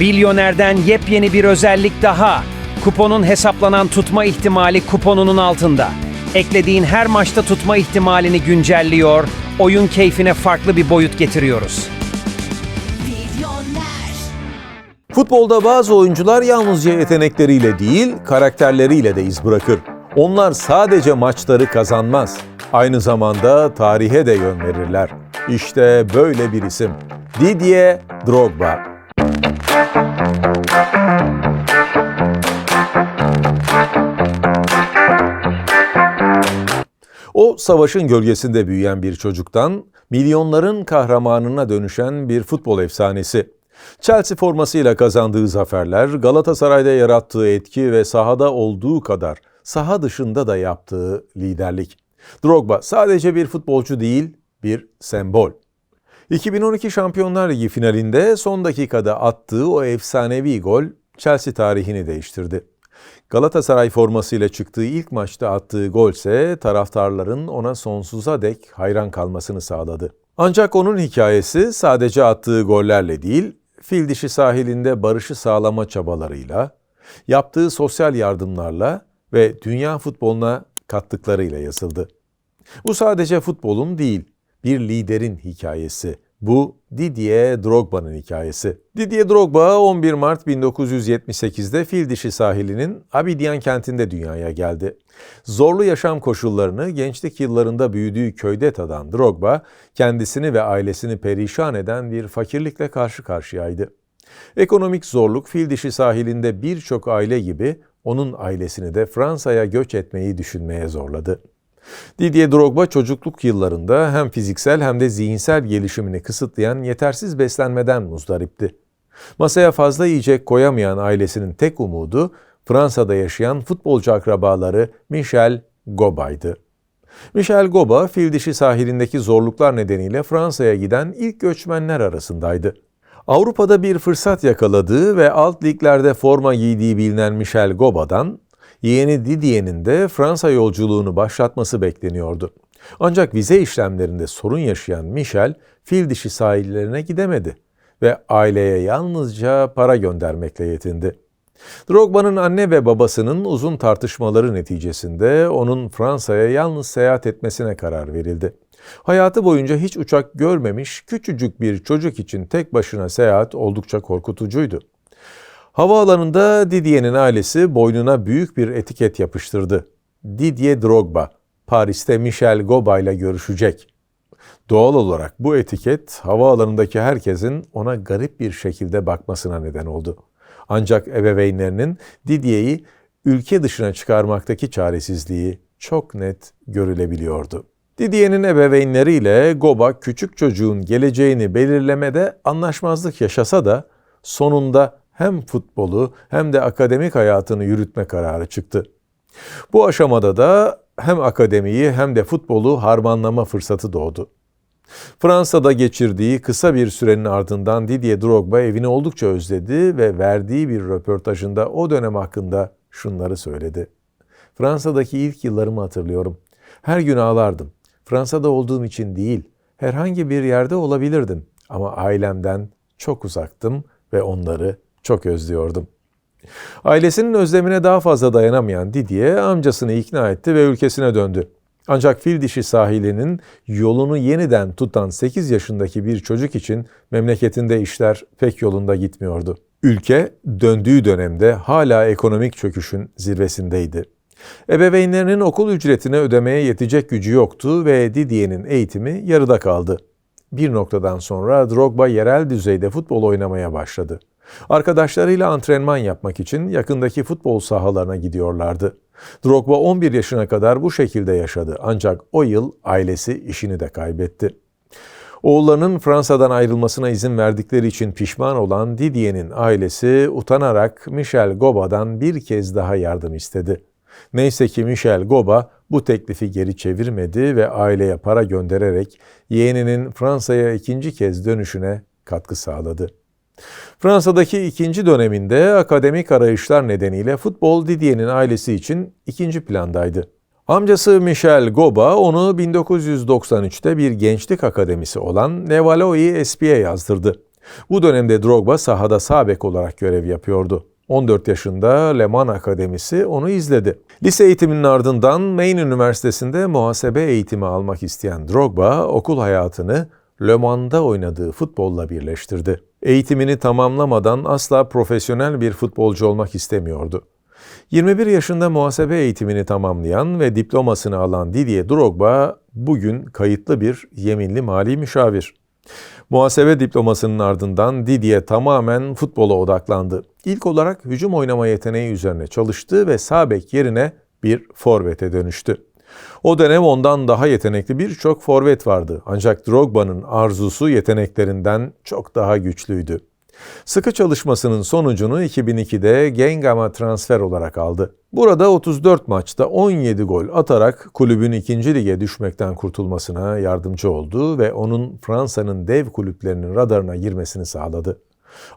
Bilyoner'den yepyeni bir özellik daha. Kuponun hesaplanan tutma ihtimali kuponunun altında. Eklediğin her maçta tutma ihtimalini güncelliyor, oyun keyfine farklı bir boyut getiriyoruz. Futbolda bazı oyuncular yalnızca yetenekleriyle değil, karakterleriyle de iz bırakır. Onlar sadece maçları kazanmaz. Aynı zamanda tarihe de yön verirler. İşte böyle bir isim. Didier Drogba. O savaşın gölgesinde büyüyen bir çocuktan milyonların kahramanına dönüşen bir futbol efsanesi. Chelsea formasıyla kazandığı zaferler, Galatasaray'da yarattığı etki ve sahada olduğu kadar saha dışında da yaptığı liderlik. Drogba sadece bir futbolcu değil, bir sembol. 2012 Şampiyonlar Ligi finalinde son dakikada attığı o efsanevi gol Chelsea tarihini değiştirdi. Galatasaray formasıyla çıktığı ilk maçta attığı gol ise taraftarların ona sonsuza dek hayran kalmasını sağladı. Ancak onun hikayesi sadece attığı gollerle değil, fil dişi sahilinde barışı sağlama çabalarıyla, yaptığı sosyal yardımlarla ve dünya futboluna kattıklarıyla yazıldı. Bu sadece futbolun değil, bir liderin hikayesi. Bu Didier Drogba'nın hikayesi. Didier Drogba 11 Mart 1978'de Fil Dişi sahilinin Abidjan kentinde dünyaya geldi. Zorlu yaşam koşullarını gençlik yıllarında büyüdüğü köyde tadan Drogba, kendisini ve ailesini perişan eden bir fakirlikle karşı karşıyaydı. Ekonomik zorluk Fil Dişi sahilinde birçok aile gibi onun ailesini de Fransa'ya göç etmeyi düşünmeye zorladı. Didier Drogba çocukluk yıllarında hem fiziksel hem de zihinsel gelişimini kısıtlayan yetersiz beslenmeden muzdaripti. Masaya fazla yiyecek koyamayan ailesinin tek umudu Fransa'da yaşayan futbolcu akrabaları Michel Goba'ydı. Michel Goba, fil sahilindeki zorluklar nedeniyle Fransa'ya giden ilk göçmenler arasındaydı. Avrupa'da bir fırsat yakaladığı ve alt liglerde forma giydiği bilinen Michel Goba'dan yeğeni Didier'in de Fransa yolculuğunu başlatması bekleniyordu. Ancak vize işlemlerinde sorun yaşayan Michel, fil dişi sahillerine gidemedi ve aileye yalnızca para göndermekle yetindi. Drogba'nın anne ve babasının uzun tartışmaları neticesinde onun Fransa'ya yalnız seyahat etmesine karar verildi. Hayatı boyunca hiç uçak görmemiş küçücük bir çocuk için tek başına seyahat oldukça korkutucuydu. Havaalanında Didier'in ailesi boynuna büyük bir etiket yapıştırdı. Didier Drogba, Paris'te Michel Goba ile görüşecek. Doğal olarak bu etiket havaalanındaki herkesin ona garip bir şekilde bakmasına neden oldu. Ancak ebeveynlerinin Didier'i ülke dışına çıkarmaktaki çaresizliği çok net görülebiliyordu. Didier'in ebeveynleriyle Goba küçük çocuğun geleceğini belirlemede anlaşmazlık yaşasa da sonunda hem futbolu hem de akademik hayatını yürütme kararı çıktı. Bu aşamada da hem akademiyi hem de futbolu harmanlama fırsatı doğdu. Fransa'da geçirdiği kısa bir sürenin ardından Didier Drogba evini oldukça özledi ve verdiği bir röportajında o dönem hakkında şunları söyledi. Fransa'daki ilk yıllarımı hatırlıyorum. Her gün ağlardım. Fransa'da olduğum için değil, herhangi bir yerde olabilirdim ama ailemden çok uzaktım ve onları çok özlüyordum. Ailesinin özlemine daha fazla dayanamayan Didier amcasını ikna etti ve ülkesine döndü. Ancak fil dişi sahilinin yolunu yeniden tutan 8 yaşındaki bir çocuk için memleketinde işler pek yolunda gitmiyordu. Ülke döndüğü dönemde hala ekonomik çöküşün zirvesindeydi. Ebeveynlerinin okul ücretini ödemeye yetecek gücü yoktu ve Didier'in eğitimi yarıda kaldı. Bir noktadan sonra Drogba yerel düzeyde futbol oynamaya başladı. Arkadaşlarıyla antrenman yapmak için yakındaki futbol sahalarına gidiyorlardı. Drogba 11 yaşına kadar bu şekilde yaşadı ancak o yıl ailesi işini de kaybetti. Oğullarının Fransa'dan ayrılmasına izin verdikleri için pişman olan Didier'in ailesi utanarak Michel Goba'dan bir kez daha yardım istedi. Neyse ki Michel Goba bu teklifi geri çevirmedi ve aileye para göndererek yeğeninin Fransa'ya ikinci kez dönüşüne katkı sağladı. Fransa'daki ikinci döneminde akademik arayışlar nedeniyle futbol Didier'in ailesi için ikinci plandaydı. Amcası Michel Goba onu 1993'te bir gençlik akademisi olan Nevaloi Espi'ye yazdırdı. Bu dönemde Drogba sahada sağ olarak görev yapıyordu. 14 yaşında Le Mans Akademisi onu izledi. Lise eğitiminin ardından Maine Üniversitesi'nde muhasebe eğitimi almak isteyen Drogba okul hayatını Le Mans'da oynadığı futbolla birleştirdi. Eğitimini tamamlamadan asla profesyonel bir futbolcu olmak istemiyordu. 21 yaşında muhasebe eğitimini tamamlayan ve diplomasını alan Didier Drogba bugün kayıtlı bir yeminli mali müşavir. Muhasebe diplomasının ardından Didier tamamen futbola odaklandı. İlk olarak hücum oynama yeteneği üzerine çalıştı ve sağ bek yerine bir forvete dönüştü. O dönem ondan daha yetenekli birçok forvet vardı ancak Drogba'nın arzusu yeteneklerinden çok daha güçlüydü. Sıkı çalışmasının sonucunu 2002'de Gengam'a transfer olarak aldı. Burada 34 maçta 17 gol atarak kulübün 2. lige düşmekten kurtulmasına yardımcı oldu ve onun Fransa'nın dev kulüplerinin radarına girmesini sağladı.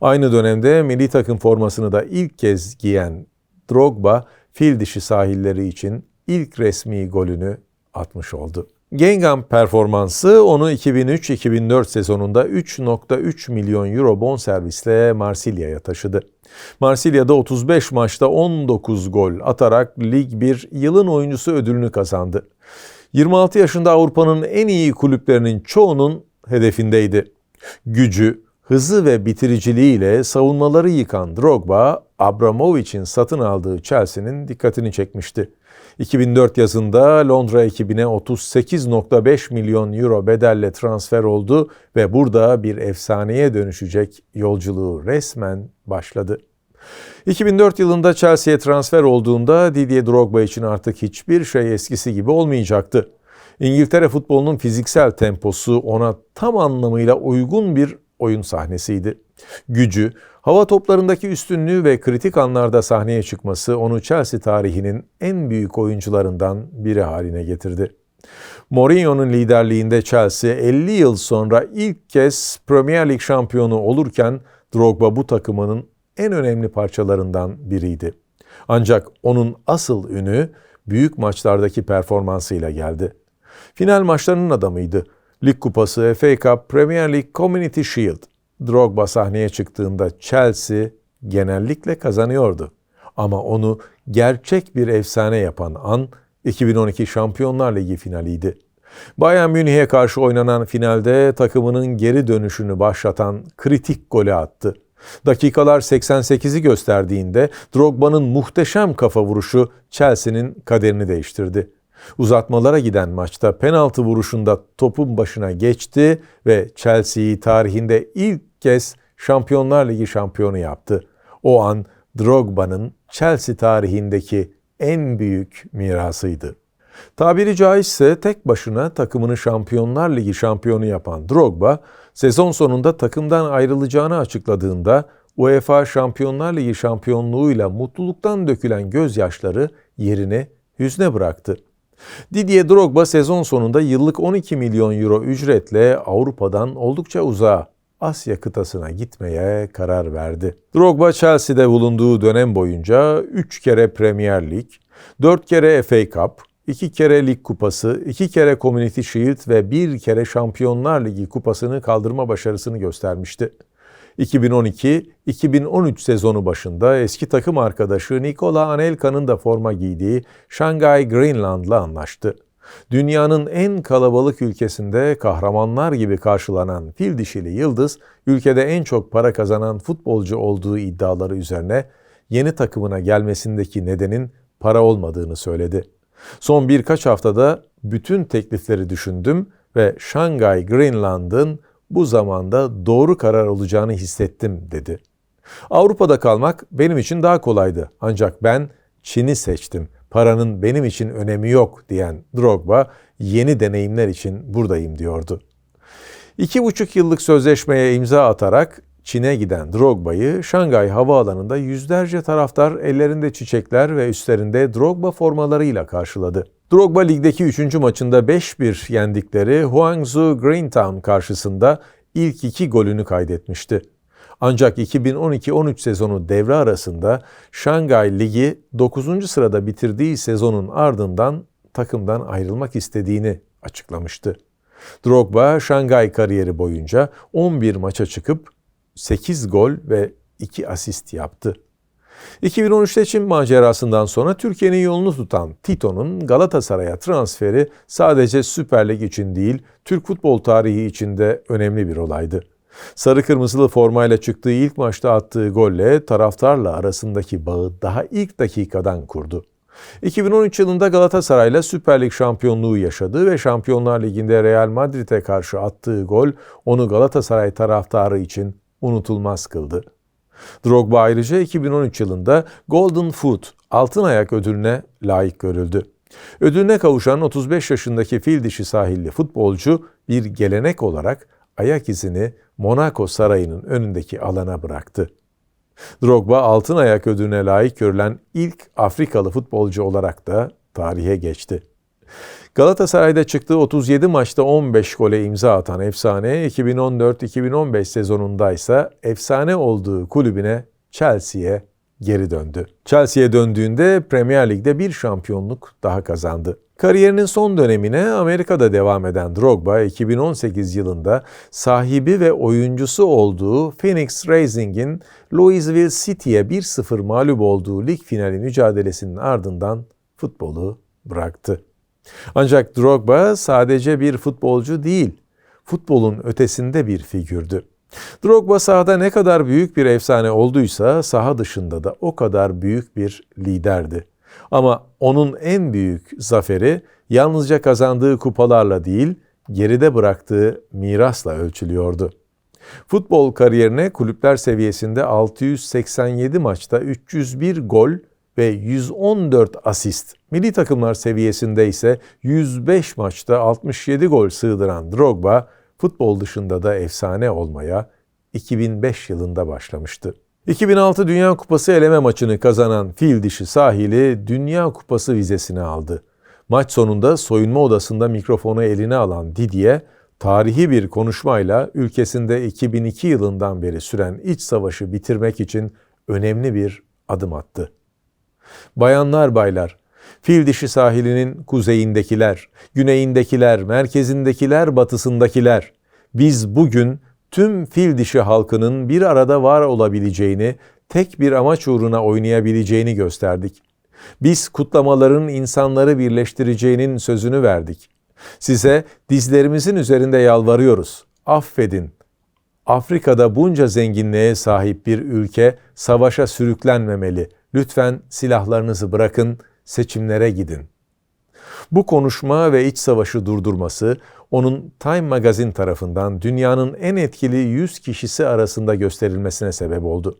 Aynı dönemde milli takım formasını da ilk kez giyen Drogba, fil dişi sahilleri için ilk resmi golünü atmış oldu. Gengham performansı onu 2003-2004 sezonunda 3.3 milyon euro bonservisle Marsilya'ya taşıdı. Marsilya'da 35 maçta 19 gol atarak Lig 1 yılın oyuncusu ödülünü kazandı. 26 yaşında Avrupa'nın en iyi kulüplerinin çoğunun hedefindeydi. Gücü, hızı ve bitiriciliğiyle savunmaları yıkan Drogba, Abramovich'in satın aldığı Chelsea'nin dikkatini çekmişti. 2004 yazında Londra ekibine 38.5 milyon euro bedelle transfer oldu ve burada bir efsaneye dönüşecek yolculuğu resmen başladı. 2004 yılında Chelsea'ye transfer olduğunda Didier Drogba için artık hiçbir şey eskisi gibi olmayacaktı. İngiltere futbolunun fiziksel temposu ona tam anlamıyla uygun bir oyun sahnesiydi. Gücü, hava toplarındaki üstünlüğü ve kritik anlarda sahneye çıkması onu Chelsea tarihinin en büyük oyuncularından biri haline getirdi. Mourinho'nun liderliğinde Chelsea 50 yıl sonra ilk kez Premier Lig şampiyonu olurken Drogba bu takımının en önemli parçalarından biriydi. Ancak onun asıl ünü büyük maçlardaki performansıyla geldi. Final maçlarının adamıydı. Lig Kupası, FA Cup, Premier League, Community Shield. Drogba sahneye çıktığında Chelsea genellikle kazanıyordu. Ama onu gerçek bir efsane yapan an 2012 Şampiyonlar Ligi finaliydi. Bayern Münih'e karşı oynanan finalde takımının geri dönüşünü başlatan kritik golü attı. Dakikalar 88'i gösterdiğinde Drogba'nın muhteşem kafa vuruşu Chelsea'nin kaderini değiştirdi. Uzatmalara giden maçta penaltı vuruşunda topun başına geçti ve Chelsea'yi tarihinde ilk kez Şampiyonlar Ligi şampiyonu yaptı. O an Drogba'nın Chelsea tarihindeki en büyük mirasıydı. Tabiri caizse tek başına takımını Şampiyonlar Ligi şampiyonu yapan Drogba, sezon sonunda takımdan ayrılacağını açıkladığında UEFA Şampiyonlar Ligi şampiyonluğuyla mutluluktan dökülen gözyaşları yerini hüzne bıraktı. Didier Drogba sezon sonunda yıllık 12 milyon euro ücretle Avrupa'dan oldukça uzağa Asya kıtasına gitmeye karar verdi. Drogba Chelsea'de bulunduğu dönem boyunca 3 kere Premier Lig, 4 kere FA Cup, 2 kere Lig Kupası, 2 kere Community Shield ve 1 kere Şampiyonlar Ligi kupasını kaldırma başarısını göstermişti. 2012-2013 sezonu başında eski takım arkadaşı Nikola Anelka'nın da forma giydiği Shanghai Greenland'la anlaştı. Dünyanın en kalabalık ülkesinde kahramanlar gibi karşılanan fil dişili yıldız, ülkede en çok para kazanan futbolcu olduğu iddiaları üzerine yeni takımına gelmesindeki nedenin para olmadığını söyledi. Son birkaç haftada bütün teklifleri düşündüm ve Shanghai Greenland'ın bu zamanda doğru karar olacağını hissettim dedi. Avrupa'da kalmak benim için daha kolaydı ancak ben Çin'i seçtim. Paranın benim için önemi yok diyen Drogba yeni deneyimler için buradayım diyordu. İki buçuk yıllık sözleşmeye imza atarak Çin'e giden Drogba'yı Şangay Havaalanı'nda yüzlerce taraftar ellerinde çiçekler ve üstlerinde Drogba formalarıyla karşıladı. Drogba ligdeki 3. maçında 5-1 yendikleri Huangzhou Greentown karşısında ilk iki golünü kaydetmişti. Ancak 2012-13 sezonu devre arasında Şangay Ligi 9. sırada bitirdiği sezonun ardından takımdan ayrılmak istediğini açıklamıştı. Drogba Şangay kariyeri boyunca 11 maça çıkıp 8 gol ve 2 asist yaptı. 2013 seçim macerasından sonra Türkiye'nin yolunu tutan Tito'nun Galatasaray'a transferi sadece Süper Lig için değil, Türk futbol tarihi için de önemli bir olaydı. Sarı kırmızılı formayla çıktığı ilk maçta attığı golle taraftarla arasındaki bağı daha ilk dakikadan kurdu. 2013 yılında Galatasaray'la Süper Lig şampiyonluğu yaşadı ve Şampiyonlar Ligi'nde Real Madrid'e karşı attığı gol onu Galatasaray taraftarı için unutulmaz kıldı. Drogba ayrıca 2013 yılında Golden Foot altın ayak ödülüne layık görüldü. Ödülüne kavuşan 35 yaşındaki fil dişi sahilli futbolcu bir gelenek olarak ayak izini Monaco Sarayı'nın önündeki alana bıraktı. Drogba altın ayak ödülüne layık görülen ilk Afrikalı futbolcu olarak da tarihe geçti. Galatasaray'da çıktığı 37 maçta 15 gole imza atan efsane 2014-2015 sezonunda ise efsane olduğu kulübüne Chelsea'ye geri döndü. Chelsea'ye döndüğünde Premier Lig'de bir şampiyonluk daha kazandı. Kariyerinin son dönemine Amerika'da devam eden Drogba 2018 yılında sahibi ve oyuncusu olduğu Phoenix Racing'in Louisville City'ye 1-0 mağlup olduğu lig finali mücadelesinin ardından futbolu bıraktı. Ancak Drogba sadece bir futbolcu değil, futbolun ötesinde bir figürdü. Drogba sahada ne kadar büyük bir efsane olduysa saha dışında da o kadar büyük bir liderdi. Ama onun en büyük zaferi yalnızca kazandığı kupalarla değil, geride bıraktığı mirasla ölçülüyordu. Futbol kariyerine kulüpler seviyesinde 687 maçta 301 gol ve 114 asist, milli takımlar seviyesinde ise 105 maçta 67 gol sığdıran Drogba, futbol dışında da efsane olmaya 2005 yılında başlamıştı. 2006 Dünya Kupası eleme maçını kazanan fil dişi sahili Dünya Kupası vizesini aldı. Maç sonunda soyunma odasında mikrofonu eline alan Didier, tarihi bir konuşmayla ülkesinde 2002 yılından beri süren iç savaşı bitirmek için önemli bir adım attı. Bayanlar baylar, fil dişi sahilinin kuzeyindekiler, güneyindekiler, merkezindekiler, batısındakiler, biz bugün tüm fil dişi halkının bir arada var olabileceğini, tek bir amaç uğruna oynayabileceğini gösterdik. Biz kutlamaların insanları birleştireceğinin sözünü verdik. Size dizlerimizin üzerinde yalvarıyoruz. Affedin. Afrika'da bunca zenginliğe sahip bir ülke savaşa sürüklenmemeli. Lütfen silahlarınızı bırakın, seçimlere gidin. Bu konuşma ve iç savaşı durdurması onun Time Magazine tarafından dünyanın en etkili 100 kişisi arasında gösterilmesine sebep oldu.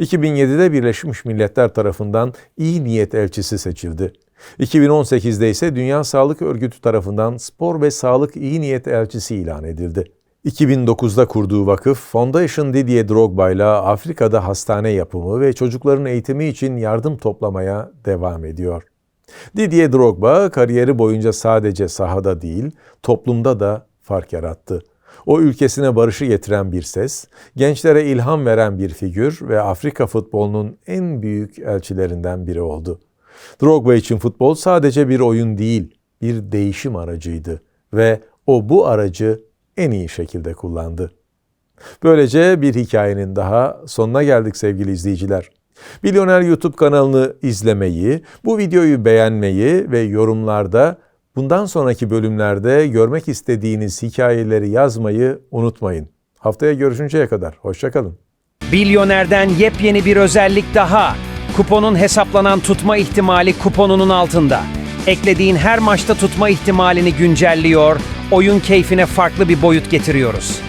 2007'de Birleşmiş Milletler tarafından iyi niyet elçisi seçildi. 2018'de ise Dünya Sağlık Örgütü tarafından spor ve sağlık iyi niyet elçisi ilan edildi. 2009'da kurduğu vakıf Foundation Didier Drogba ile Afrika'da hastane yapımı ve çocukların eğitimi için yardım toplamaya devam ediyor. Didier Drogba kariyeri boyunca sadece sahada değil, toplumda da fark yarattı. O ülkesine barışı getiren bir ses, gençlere ilham veren bir figür ve Afrika futbolunun en büyük elçilerinden biri oldu. Drogba için futbol sadece bir oyun değil, bir değişim aracıydı ve o bu aracı en iyi şekilde kullandı. Böylece bir hikayenin daha sonuna geldik sevgili izleyiciler. Milyoner YouTube kanalını izlemeyi, bu videoyu beğenmeyi ve yorumlarda bundan sonraki bölümlerde görmek istediğiniz hikayeleri yazmayı unutmayın. Haftaya görüşünceye kadar hoşçakalın. Bilyoner'den yepyeni bir özellik daha. Kuponun hesaplanan tutma ihtimali kuponunun altında. Eklediğin her maçta tutma ihtimalini güncelliyor, oyun keyfine farklı bir boyut getiriyoruz.